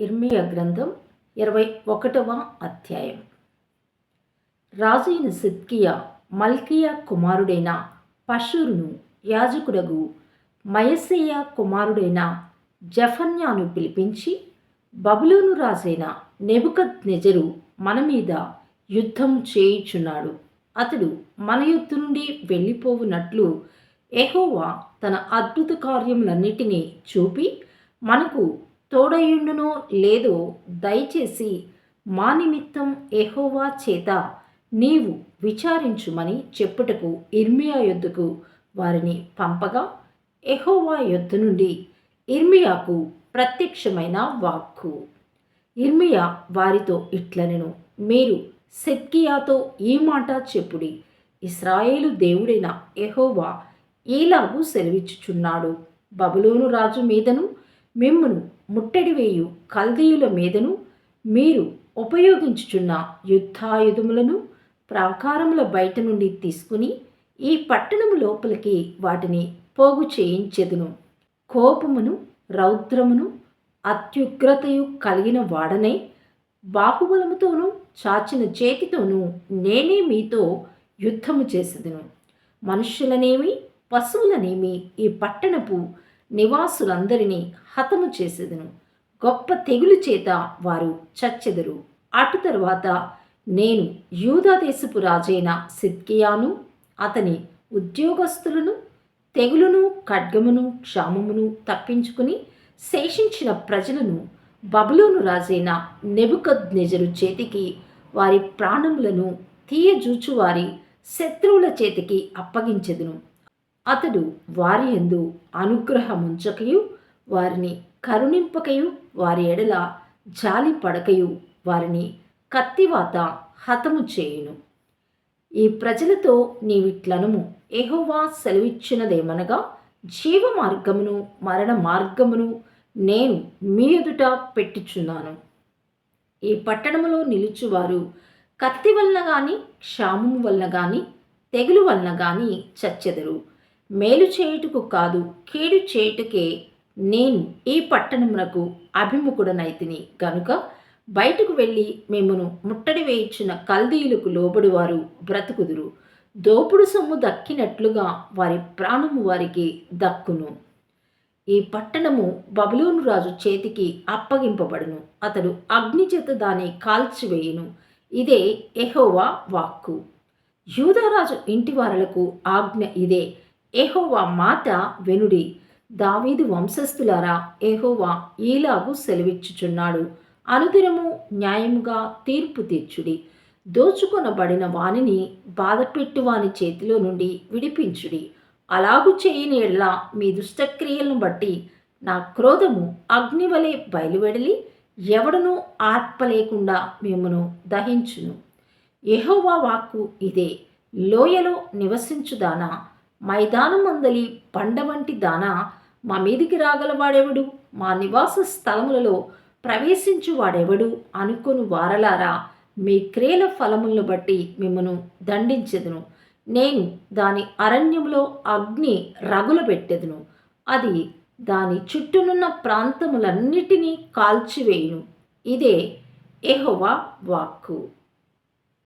ఇర్మియా గ్రంథం ఇరవై ఒకటవ అధ్యాయం. రాజైన సిద్కియా మల్కియా కుమారుడైన పశురును యాజకుడగు మయసేయ కుమారుడైన జఫన్యాను పిలిపించి బబులోను రాజైన నెబుకత్ నెజరు మన మీద యుద్ధం చేయుచున్నాడు. అతడు మన యుద్ధ నుండి వెళ్ళిపోవునట్లు ఎహోవా తన అద్భుత కార్యములన్నిటినీ చూపి మనకు తోడయుండునో లేదో దయచేసి మా నిమిత్తం ఎహోవా చేత నీవు విచారించుమని చెప్పుటకు ఇర్మియా యొద్దకు వారిని పంపగా ఎహోవా యొద్ద నుండి ఇర్మియాకు ప్రత్యక్షమైన వాక్కు. ఇర్మియా వారితో ఇట్లనెను మీరు సెత్కియాతో ఈ మాట చెప్పుడి ఇస్రాయేలు దేవుడైన ఎహోవా ఈలాగు సెలవిచ్చుచున్నాడు. బబులోను రాజు మీదను మిమ్మును ముట్టడి వేయు కల్దీయుల మీదను మీరు ఉపయోగించుచున్న యుద్ధాయుధములను ప్రాకారముల బయట నుండి తీసుకుని ఈ పట్టణము లోపలికి వాటిని పోగు చేయించెదును. కోపమును రౌద్రమును అత్యుగ్రతయు కలిగిన వాడనై బాహుబలముతోనూ చాచిన చేతితోనూ నేనే మీతో యుద్ధము చేసేదను. మనుష్యులనేమి పశువులనేమి ఈ పట్టణపు నివాసులందరినీ హతము చేసేదను. గొప్ప తెగులు చేత వారు చచ్చెదరు. అటు తరువాత నేను యూదాదేశపు రాజైన సిద్కియాను అతని ఉద్యోగస్తులను తెగులును ఖడ్గమును క్షామమును తప్పించుకుని శేషించిన ప్రజలను బబులోను రాజైన నెబుకద్ నెజరు చేతికి వారి ప్రాణములను తీయజూచువారి శత్రువుల చేతికి అప్పగించెదను. అతడు వారి ఎందు అనుగ్రహముంచకయు వారిని కరుణింపకయు వారి ఎడల జాలి పడకయు వారిని కత్తివాత హతము చేయును. ఈ ప్రజలతో నీవిట్లనము. ఎహోవా సెలవిచ్చినదేమనగా జీవ మార్గమును మరణ మార్గమును నేను మీ ఎదుట పెట్టుచున్నాను. ఈ పట్టణములో నిలుచువారు కత్తి వలన కానీ క్షామము వలన కానీ తెగులు వలన కానీ చచ్చెదరు. మేలు చేయుటకు కాదు కీడు చేయుటకే నేను ఈ పట్టణమునకు అభిముఖుడనైతిని. గనుక బయటకు వెళ్ళి మిమ్మను ముట్టడి వేయించిన కల్దీయులకు లోబడి వారు బ్రతుకుదురు. దోపుడు సొమ్ము దక్కినట్లుగా వారి ప్రాణము వారికి దక్కును. ఈ పట్టణము బబులోను రాజు చేతికి అప్పగింపబడును. అతడు అగ్ని చేత దాన్ని కాల్చివేయును. ఇదే ఎహోవా వాక్కు. యూదారాజు ఇంటి వారలకు ఆజ్ఞ ఇదే. ఎహోవా మాట వెనుడి. దావీదు వంశస్థులారా ఎహోవా ఈలాగు సెలవిచ్చుచున్నాడు. అనుదినము న్యాయముగా తీర్పు తీర్చుడి. దోచుకొనబడిన వానిని బాధపెట్టు వాని చేతిలో నుండి విడిపించుడి. అలాగు చేయని ఎడ్ల మీ దుష్టక్రియలను బట్టి నా క్రోధము అగ్నివలే బయలువెడలి ఎవడనూ ఆర్పలేకుండా మిమ్మను దహించును. ఎహోవా వాక్కు ఇదే. లోయలో నివసించుదానా? మైదానం అందలి పండ వంటి దాన మా మీదికి రాగలవాడెవడు? మా నివాస స్థలములలో ప్రవేశించువాడెవడు? అనుకొని వారలారా మీ క్రియల ఫలములను బట్టి మిమ్మను దండించెదను. నేను దాని అరణ్యంలో అగ్ని రగులబెట్టెదను అది దాని చుట్టూనున్న ప్రాంతములన్నిటినీ కాల్చివేయును. ఇదే ఎహోవా వాక్కు.